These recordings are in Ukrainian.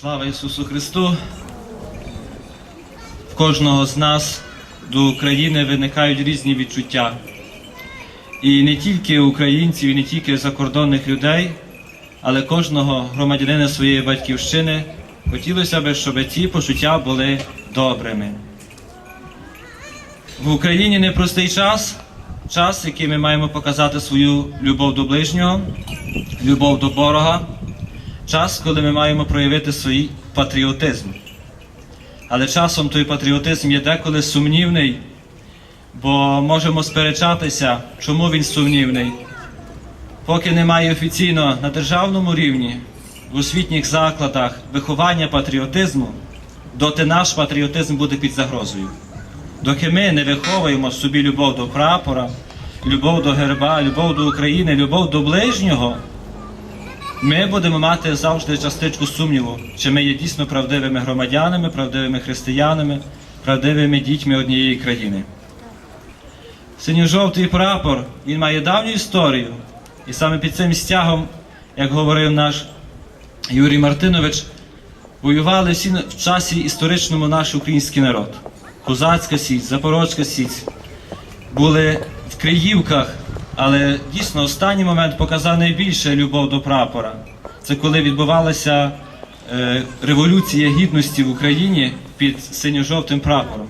Слава Ісусу Христу! В кожного з нас до України виникають різні відчуття. І не тільки українців, і не тільки закордонних людей, але кожного громадянина своєї батьківщини хотілося б, щоб ці почуття були добрими. В Україні непростий час, час, який ми маємо показати свою любов до ближнього, любов до ворога, час, коли ми маємо проявити свій патріотизм. Але часом той патріотизм є деколи сумнівний, бо можемо сперечатися, чому він сумнівний. Поки немає офіційно на державному рівні, в освітніх закладах виховання патріотизму, доти наш патріотизм буде під загрозою. Доки ми не виховуємо в собі любов до прапора, любов до герба, любов до України, любов до ближнього, ми будемо мати завжди частичку сумніву, чи ми є дійсно правдивими громадянами, правдивими християнами, правдивими дітьми однієї країни. Синьо-жовтий прапор він має давню історію, і саме під цим стягом, як говорив наш Юрій Мартинович, воювали всі в часі історичному наш український народ. Козацька січ, Запорозька січ, були в Криївках, але дійсно останній момент показав найбільше любов до прапора. Це коли відбувалася е, революція гідності в Україні під синьо-жовтим прапором.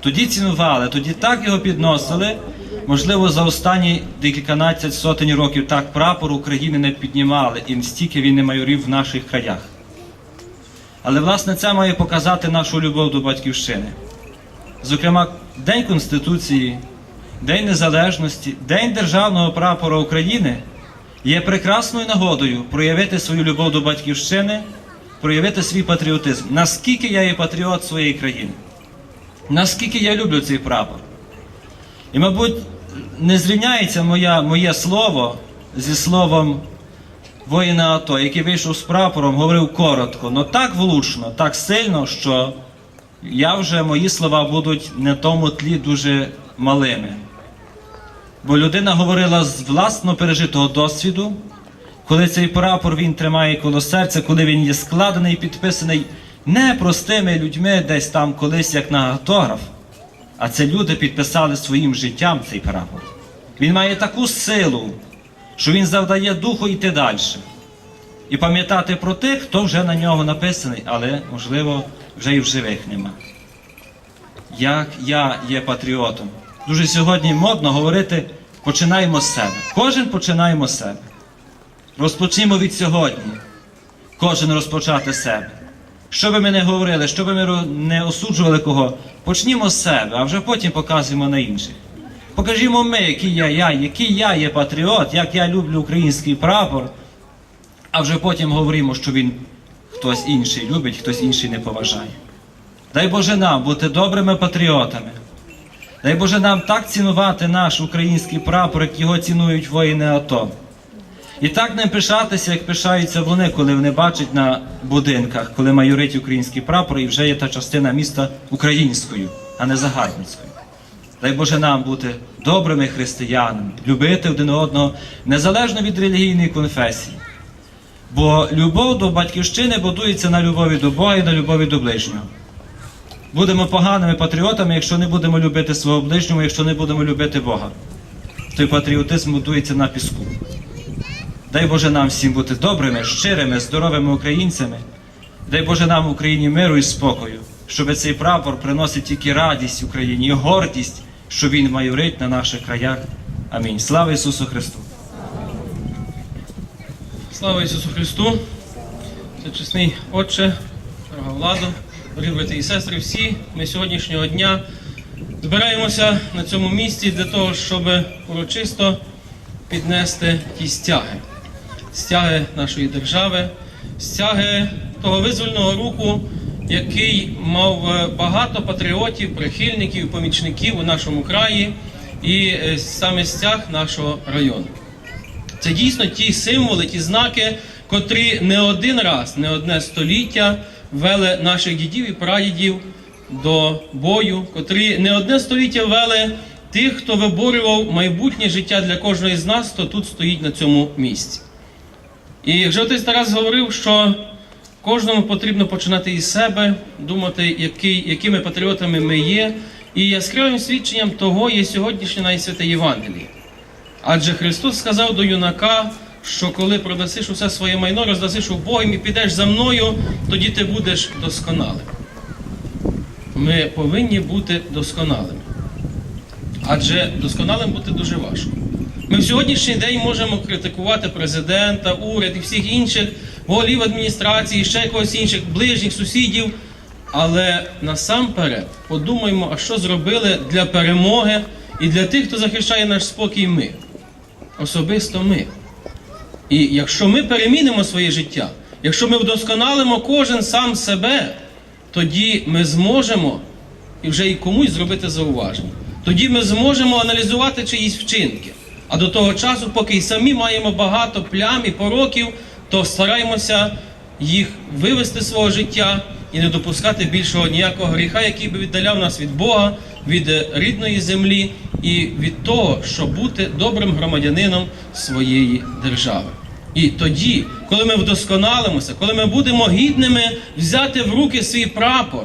Тоді цінували, тоді так його підносили. Можливо, за останні декільканадцять сотень років так прапор України не піднімали, і стільки він не майорів в наших краях. Але власне це має показати нашу любов до батьківщини. Зокрема, День Конституції, День Незалежності, День Державного прапора України є прекрасною нагодою проявити свою любов до батьківщини, проявити свій патріотизм. Наскільки я є патріот своєї країни, наскільки я люблю цей прапор. І, мабуть, не зрівняється моя, моє слово зі словом воїна АТО, який вийшов з прапором, говорив коротко, але так влучно, так сильно, що я вже мої слова будуть на тому тлі дуже малими. Бо людина говорила з власно пережитого досвіду, коли цей прапор він тримає коло серця, коли він є складений і підписаний не простими людьми десь там колись, як на автограф, а це люди підписали своїм життям цей прапор. Він має таку силу, що він завдає духу йти далі. І пам'ятати про тих, хто вже на нього написаний, але, можливо, вже і в живих нема. Як я є патріотом. Дуже сьогодні модно говорити, починаємо з себе. Кожен починаємо з себе. Розпочнімо від сьогодні. Кожен розпочати себе. Що би ми не говорили, що би ми не осуджували кого, почнімо з себе, а вже потім показуємо на інших. Покажімо ми, який я, я, який я є патріот, як я люблю український прапор, а вже потім говоримо, що він хтось інший любить, хтось інший не поважає. Дай Боже нам бути добрими патріотами. Дай Боже нам так цінувати наш український прапор, як його цінують воїни АТО. І так ним пишатися, як пишаються вони, коли вони бачать на будинках, коли майорить український прапор, і вже є та частина міста українською, а не загарбницькою. Дай Боже нам бути добрими християнами, любити один одного незалежно від релігійної конфесії. Бо любов до батьківщини будується на любові до Бога і на любові до ближнього. Будемо поганими патріотами, якщо не будемо любити свого ближнього, якщо не будемо любити Бога. Той патріотизм будується на піску. Дай Боже нам всім бути добрими, щирими, здоровими українцями. Дай Боже нам в Україні миру і спокою, щоб цей прапор приносить тільки радість Україні і гордість, що він майорить на наших краях. Амінь. Слава Ісусу Христу! Слава Ісусу Христу! Всечесний Отче, дорога владу, дорогі брати і сестри, всі ми сьогоднішнього дня збираємося на цьому місці для того, щоб урочисто піднести ті стяги, стяги нашої держави, стяги того визвольного руху, який мав е, багато патріотів, прихильників, помічників у нашому краї, і е, саме стяг нашого району. Це дійсно ті символи, ті знаки, котрі не один раз, не одне століття вели наших дідів і прадідів до бою, котрі не одне століття вели тих, хто виборював майбутнє життя для кожного з нас, хто тут стоїть на цьому місці. І вже отець Тарас говорив, що Кожному потрібно починати із себе, думати, який, якими патріотами ми є. І яскравим свідченням того є сьогоднішнє найсвяте Євангеліє. Адже Христос сказав до юнака, що коли продасиш усе своє майно, роздасиш убогим і підеш за мною, тоді ти будеш досконалим. Ми повинні бути досконалими. Адже досконалим бути дуже важко. Ми в сьогоднішній день можемо критикувати президента, уряд і всіх інших, голів адміністрації, ще якогось інших, ближніх, сусідів. Але насамперед подумаймо, а що зробили для перемоги і для тих, хто захищає наш спокій ми. Особисто ми. І якщо ми перемінимо своє життя, якщо ми вдосконалимо кожен сам себе, тоді ми зможемо і вже і комусь зробити зауваження. Тоді ми зможемо аналізувати чиїсь вчинки. А до того часу, поки й самі маємо багато плям і пороків, то стараємося їх вивести з свого життя і не допускати більшого ніякого гріха, який би віддаляв нас від Бога, від е, рідної землі і від того, щоб бути добрим громадянином своєї держави. І тоді, коли ми вдосконалимося, коли ми будемо гідними взяти в руки свій прапор,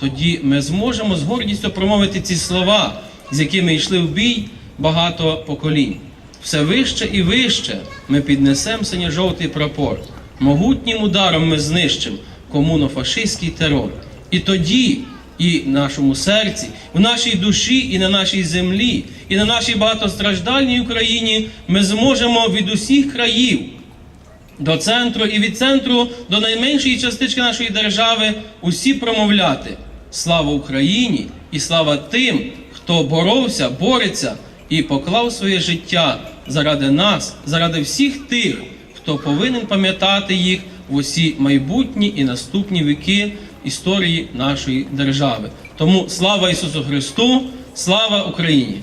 тоді ми зможемо з гордістю промовити ці слова, з якими йшли в бій багато поколінь. Все вище і вище ми піднесемо синьо-жовтий прапор. Могутнім ударом ми знищимо комунофашистський терор. І тоді, і нашому серці, в нашій душі, і на нашій землі, і на нашій багатостраждальній Україні ми зможемо від усіх країв до центру і від центру до найменшої частички нашої держави усі промовляти слава Україні і слава тим, хто боровся, бореться і поклав своє життя заради нас, заради всіх тих, хто повинен пам'ятати їх в усі майбутні і наступні віки історії нашої держави. Тому слава Ісусу Христу, слава Україні!